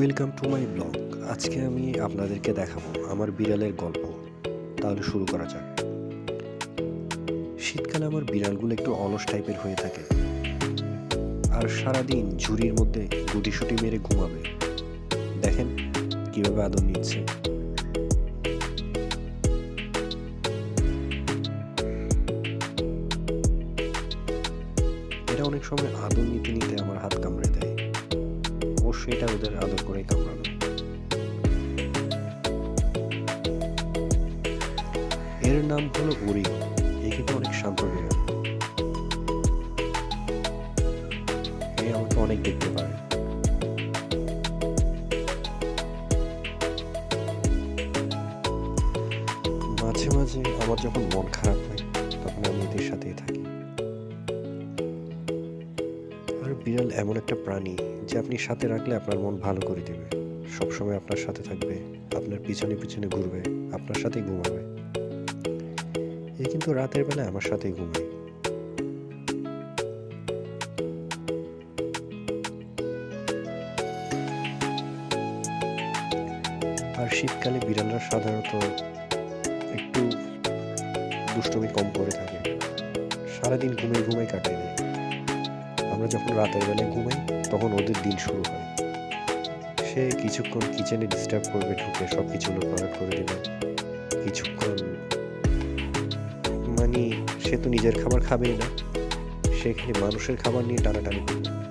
Welcome to my blog আজকে আমি আপনাদেরকে দেখাবো আমার বিড়ালের গল্প। তাহলে শুরু করা যাক। শীতকালে আমার বিড়ালগুলো একটু অলস টাইপের হয়ে থাকে। আর সারাদিন ঝুড়ির মধ্যে গুটিসুটি মেরে ঘুমাবে। দেখেন কীভাবে আদর নিচ্ছে। এটা অনেক সময় আদর নিতে নিতে আমার হাত কামড়ে দেয়। অবশ্যই এটা ওদের আদর করেই কামড়ানো। এর নাম হলো উরি। এ কিন্তু অনেক শান্ত বিড়াল। এ আমাকে অনেক দেখতে পারে। মাঝে মাঝে আমার যখন মন খারাপ হয়, তখন আমি এদের সাথেই থাকি। বিড়াল এমন একটা প্রাণী যে আপনি সাথে রাখলে আপনার মন ভালো করে দেবে। সবসময় আপনার সাথে থাকবে, আপনার পিছনে পিছনে ঘুরবে, আপনার সাথেই ঘুমাবে। এ কিন্তু রাতের বেলা আমার সাথেই ঘুমায়। আর শীতকালে বিড়ালরা সাধারণত একটু দুষ্টমি কম করে থাকে। সারাদিন ঘুমিয়ে ঘুমাই কাটায়। দেয় আমরা যখন রাতের বেলায় ঘুমাই, তখন ওদের দিন শুরু হয়। সে কিছুক্ষণ কিচেনে ডিস্টার্ব করবে, ঢুকে সব কিছু লোপালাট করে দেবে। কিছুক্ষণ মানে সে তো নিজের খাবার খাবেই না। সেখানে মানুষের খাবার নিয়ে টানাটানি করবে।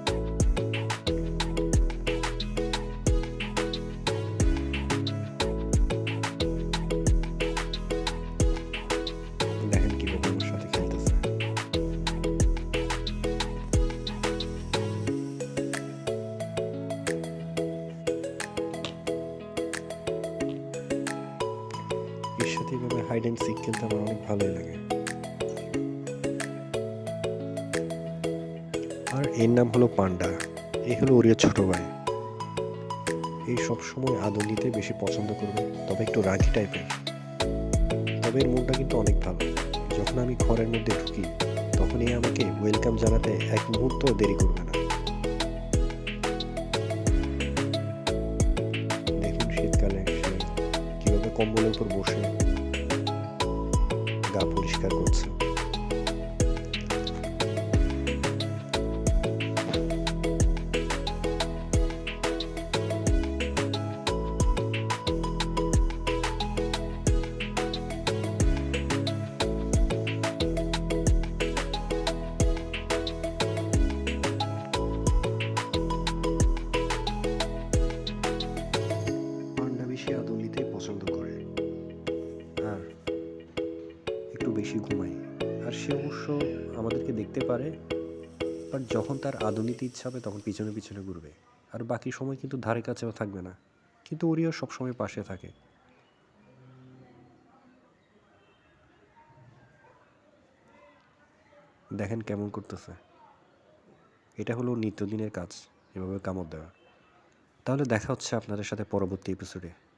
সাথে এভাবে হাইড অ্যান্ড সিক খেলতে আমার অনেক ভালোই লাগে। আর এর নাম হলো পান্ডা। এই হলো ওরিয়া ছোট ভাই। এই সব সময় আদর নিতে বেশি পছন্দ করবে, তবে একটু রাগি টাইপের তবে এর মনটা কিন্তু অনেক ভালো। যখন আমি ঘরের মধ্যে ঢুকি, তখন এই আমাকে ওয়েলকাম জানাতে এক মুহূর্ত দেরি করবে না। দেখুন শীতকালে সে কীভাবে কম্বলের উপর বসে। পরিষ্কার করছে। একটু বেশি ঘুমায়। আর সে অবশ্য আমাদেরকে দেখতে পারে বাট যখন তার আদর নিতে ইচ্ছা হবে তখন পিছনে পিছনে ঘুরবে। আর বাকি সময় কিন্তু ধারে কাছেও থাকবে না। কিন্তু ওরিও সবসময় পাশে থাকে। দেখেন কেমন করতেছে। এটা হলো নিত্যদিনের কাজ, এভাবে কামড় দেওয়া। তাহলে দেখা হচ্ছে আপনাদের সাথে পরবর্তী এপিসোডে